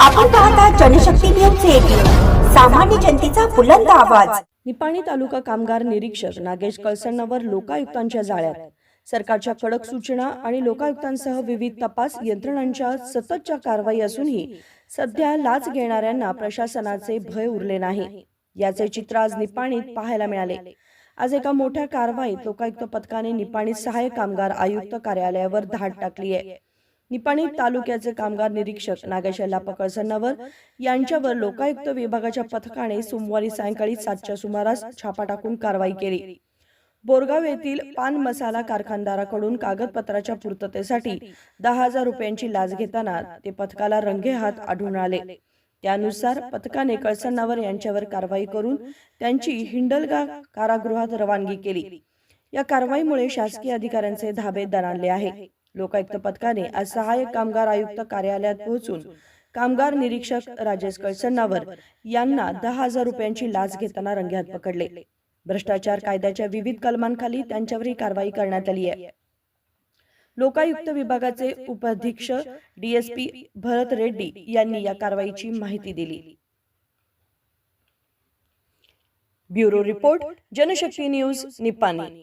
आपण पाहता Janshakti news eighteen सामान्य जनतेचा बुलंद आवाज. निपाणी तालुका कामगार निरीक्षक नागेश कळसणावर लोकायुक्तांच्या जाळ्यात. सरकारच्या कडक सूचना आणि लोकायुक्तांसह विविध तपास यंत्रणांच्या सततच्या कारवाई असूनही सध्या लाच घेणाऱ्यांना प्रशासनाचे भय उरले नाही. याचे चित्र आज निपाणीत पाहायला मिळाले. आज एका मोठ्या कारवाईत लोकायुक्त पथकाने निपाणीत सहाय्यक कामगार आयुक्त कार्यालयावर धाड टाकली आहे निपाणी तालुक्याचे कामगार निरीक्षक नागेशला यल्लाप्पा यांच्यावर लोकायुक्त विभागाच्या पथकाने सोमवारी सायंकाळी सातच्या सुमारास छापा टाकून कारवाई केली. बोरगाव येथील पान मसाला कारखानदाराकडून कागदपत्राच्या पूर्ततेसाठी दहा हजार रुपयांची लाच घेताना ते पथकाला रंगेहात आढळून आले. त्यानुसार पथकाने कळसण्णावर यांच्यावर कारवाई करून त्यांची हिंडलगा कारागृहात रवानगी केली. या कारवाईमुळे शासकीय अधिकाऱ्यांचे धाबे दणाणले आहे. लोकायुक्त पथकाने आज सहाय्यक कामगार आयुक्त कार्यालयात पोहोचून कामगार निरीक्षक राजेश कळसण्णावर यांना दहा हजार रुपयांची लाच घेताना रंगेहात पकडले. भ्रष्टाचार कायद्याच्या विविध कलमांखाली त्यांच्यावर ही कारवाई करण्यात आली आहे. लोकायुक्त विभागाचे उपाधीक्षक डीएसपी भरत रेड्डी यांनी या कारवाईची माहिती दिली. Bureau report Janshakti news Nipani.